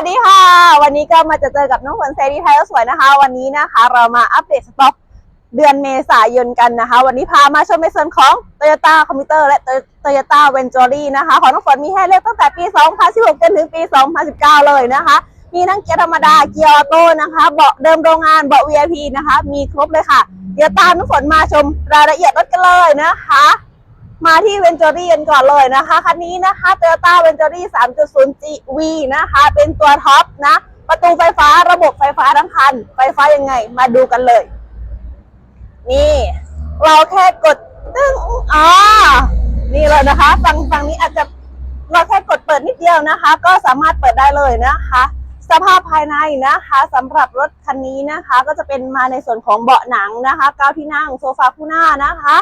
วัสดีค่ะ วันนี้ก็มาจะเจอกับน้องฝนเซรีไทยสวยนะคะ วันนี้นะคะ เรามาอัปเดตสต็อกเดือนเมษายนกันนะคะ วันนี้พามาชมในส่วนของ Toyota c o m p u t e r และ Toyota v e n t u r y นะคะ ของน้องฝนมีให้เลือกตั้งแต่ปี 2016 จนถึงปี 2019 เลยนะคะ มีทั้งเกียร์ธรรมดาเกียร์ออโต้นะคะเบาะเดิมโรงงานเบาะ VIP นะคะ มีครบเลยค่ะ เดี๋ยวตามน้องฝนมาชมรายละเอียดรถกันเลยนะคะ มาที่เวนจอรี่กันก่อนเลยนะคะ คันนี้นะคะ Toyota v e n t u r y 3.0 GV นะคะ เป็นตัวท็อปนะ ประตูไฟฟ้าระบบไฟฟ้าทั้งคัน ไฟฟ้ายังไง มาดูกันเลย นี่ เราแค่กดตึ้งอ่านี่เลยนะคะ ฝั่งฝั่งนี้อาจจะเราแค่กดเปิดนิดเดียวนะคะ ก็สามารถเปิดได้เลยนะคะ สภาพภายในนะคะสำหรับรถคันนี้นะคะ ก็จะเป็นมาในส่วนของเบาะหนังนะคะเก้าที่นั่งโซฟาคู่หน้านะคะ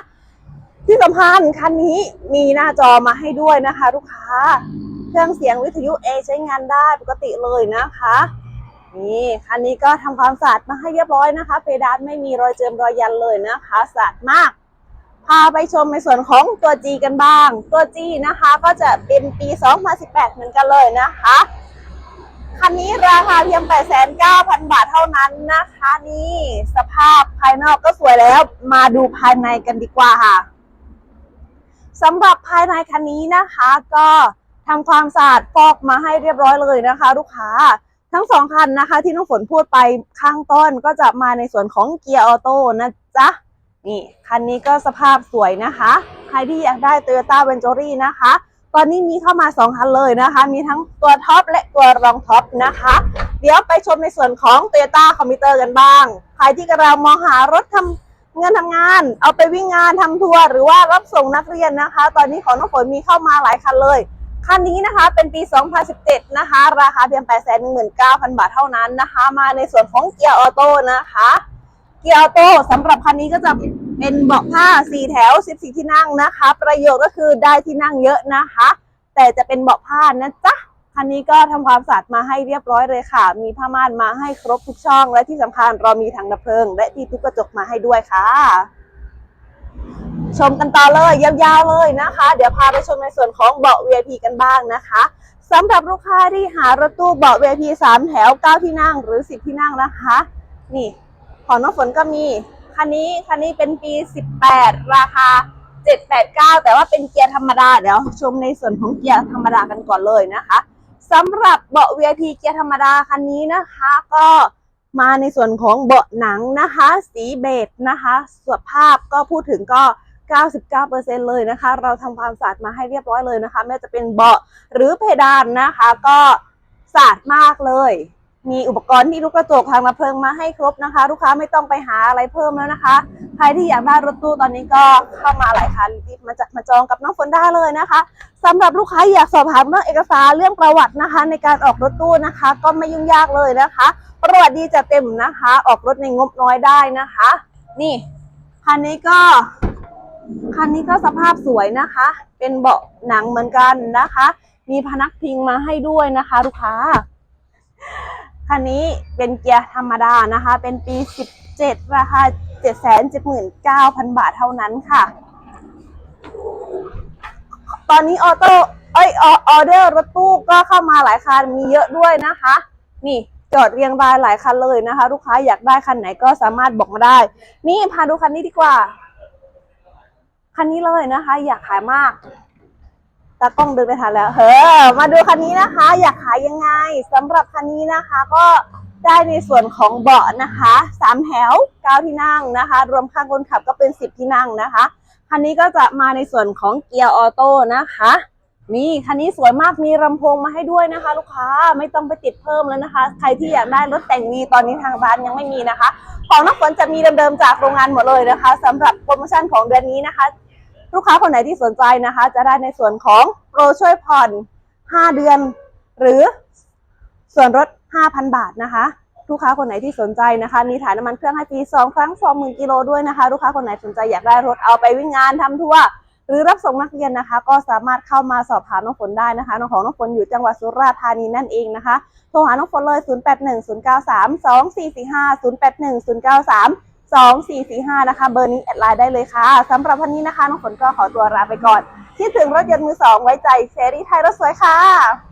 ที่สำคัญคันนี้มีหน้าจอมาให้ด้วยนะคะ ลูกค้า เครื่องเสียงวิทยุเอใช้งานได้ปกติเลยนะคะ นี่คันนี้ก็ทำความสะอาดมาให้เรียบร้อยนะคะ เพดานไม่มีรอยเจิมรอยยันเลยนะคะสะอาดมากพาไปชมในส่วนของตัว G กันบ้าง ตัว G นะคะก็จะเป็นปี 2018 เหมือนกันเลยนะคะ คันนี้ราคาเพียง 8,900บาทเท่านั้นนะคะ นี่สภาพภายนอกก็สวยแล้ว มาดูภายในกันดีกว่าค่ะ สำหรับภายในคันนี้นะคะ ก็ทำความสะอาดฟอกมาให้เรียบร้อยเลยนะคะ ลูกค้าทั้งสองคันนะคะ ที่น้องฝนพูดไปข้างต้นก็จะมาในส่วนของเกียร์ออโต้นะจ๊ะนี่คันนี้ก็สภาพสวยนะคะ ใครที่อยากได้ Toyota v e n t u r y นะคะ ตอนนี้มีเข้ามา2คันเลยนะคะ มีทั้งตัวท็อปและตัวรองท็อปนะคะ เดี๋ยวไปชมในส่วนของ Toyota c o m m u t e r กันบ้าง ใครที่กำลังมองหารถทำ เงินทำงาน เอาไปวิ่งงานทำทัวร์หรือว่ารับส่งนักเรียนนะคะ ตอนนี้ของน้องฝนมีเข้ามาหลายคันเลยคันนี้นะคะเป็นปี 2017 นะคะ ราคาเพียง 819,000 บาทเท่านั้นนะคะ มาในส่วนของเกียร์ออโต้นะคะ เกียร์ออโต้สำหรับคันนี้ก็จะเป็นเบาะผ้า 4 แถว 14 ที่นั่งนะคะ ประโยชน์ก็คือได้ที่นั่งเยอะนะคะ แต่จะเป็นเบาะผ้านะจ๊ะ คันนี้ก็ทำความสะอาดมาให้เรียบร้อยเลยค่ะ มีผ้าม่านมาให้ครบทุกช่อง และที่สำคัญเรามีถังดับเพลิง และที่ทุกกระจกมาให้ด้วยค่ะ ชมกันต่อเลยยาวๆเลยนะคะ เดี๋ยวพาไปชมในส่วนของเบาะ VIP กันบ้างนะคะสำหรับลูกค้าที่หารถตู้เบาะ VIP 3 แถว 9 ที่นั่งหรือ 10 ที่นั่งนะคะ นี่ของน้องฝนก็มี คันนี้คันนี้เป็นปี 18 ราคา 789 แต่ว่าเป็นเกียร์ธรรมดา เดี๋ยวชมในส่วนของเกียร์ธรรมดากันก่อนเลยนะคะ สำหรับเบาะ VIP เกียร์ธรรมดาคันนี้นะคะ ก็มาในส่วนของเบาะหนังนะคะ สีเบจนะคะสภาพก็พูดถึงก็ 99%เลยนะคะ เราทำความสะอาดมาให้เรียบร้อยเลยนะคะไม่ว่าจะเป็นเบาะหรือเพดานนะคะ ก็สะอาดมากเลย มีอุปกรณ์ที่ลูกกระจกทางดับเพลิงมาให้ครบนะคะ ลูกค้าไม่ต้องไปหาอะไรเพิ่มแล้วนะคะ ใครที่อยากได้รถตู้ตอนนี้ก็เข้ามาหลายคันรีบมาจัดมาจองกับน้องฝนได้เลยนะคะสำหรับลูกค้าอยากสอบถามเรื่องเอกสารเรื่องประวัตินะคะ ในการออกรถตู้นะคะ ก็ไม่ยุ่งยากเลยนะคะ ประวัติดีจะเต็มนะคะ ออกรถในงบน้อยได้นะคะ นี่คันนี้ก็คันนี้ก็สภาพสวยนะคะ เป็นเบาะหนังเหมือนกันนะคะ มีพนักพิงมาให้ด้วยนะคะ ลูกค้า คันนี้เป็นเกียร์ธรรมดานะคะ เป็นปี 17 ราคา 779,000 บาทเท่านั้นค่ะ ตอนนี้ออโต้เอ้ยออออเดอร์รถตู้ก็เข้ามาหลายคันมีเยอะด้วยนะคะ นี่จอดเรียงรายหลายคันเลยนะคะ ลูกค้าอยากได้คันไหนก็สามารถบอกมาได้ นี่พาดูคันนี้ดีกว่า คันนี้เลยนะคะ อยากขายมาก ตากล้องเดินไปทันแล้วเฮ้อมาดูคันนี้นะคะ อยากขายยังไงสำหรับคันนี้นะคะ ก็ได้ในส่วนของเบาะนะคะสามแถวเก้าที่นั่งนะคะ รวมข้างคนขับก็เป็นสิบที่นั่งนะคะคันนี้ก็จะมาในส่วนของเกียร์ออโต้นะคะนี่คันนี้สวยมากมีลำโพงมาให้ด้วยนะคะ ลูกค้าไม่ต้องไปติดเพิ่มแล้วนะคะ ใครที่อยากได้รถแต่งวีตอนนี้ทางร้านยังไม่มีนะคะ ของนักฝนจะมีเดิมๆจากโรงงานหมดเลยนะคะสำหรับโปรโมชั่นของเดือนนี้นะคะ ลูกค้าคนไหนที่สนใจนะคะ จะได้ในส่วนของโปรช่วยผ่อน 5 เดือน หรือส่วนลด5,000 บาทนะคะ ลูกค้าคนไหนที่สนใจนะคะ มีถ่ายน้ำมันเครื่องให้ฟรี2ครั้ง20,000กิโลด้วยนะคะ ลูกค้าคนไหนสนใจอยากได้รถเอาไปวิ่งงานทำทัวร์หรือรับส่งนักเรียนนะคะ ก็สามารถเข้ามาสอบถามน้องฝนได้นะคะน้องของน้องฝนอยู่จังหวัดสุราษฎร์ธานีนั่นเองนะคะโทรหาน้องฝนเลย 0810932445 081093 2445 นะคะ เบอร์นี้แอดไลน์ได้เลยค่ะสำหรับวันนี้นะคะน้องฝนก็ขอตัวลาไปก่อน คิดถึงรถยนต์มือสองไว้ใจเซรีไทยรถสวยค่ะ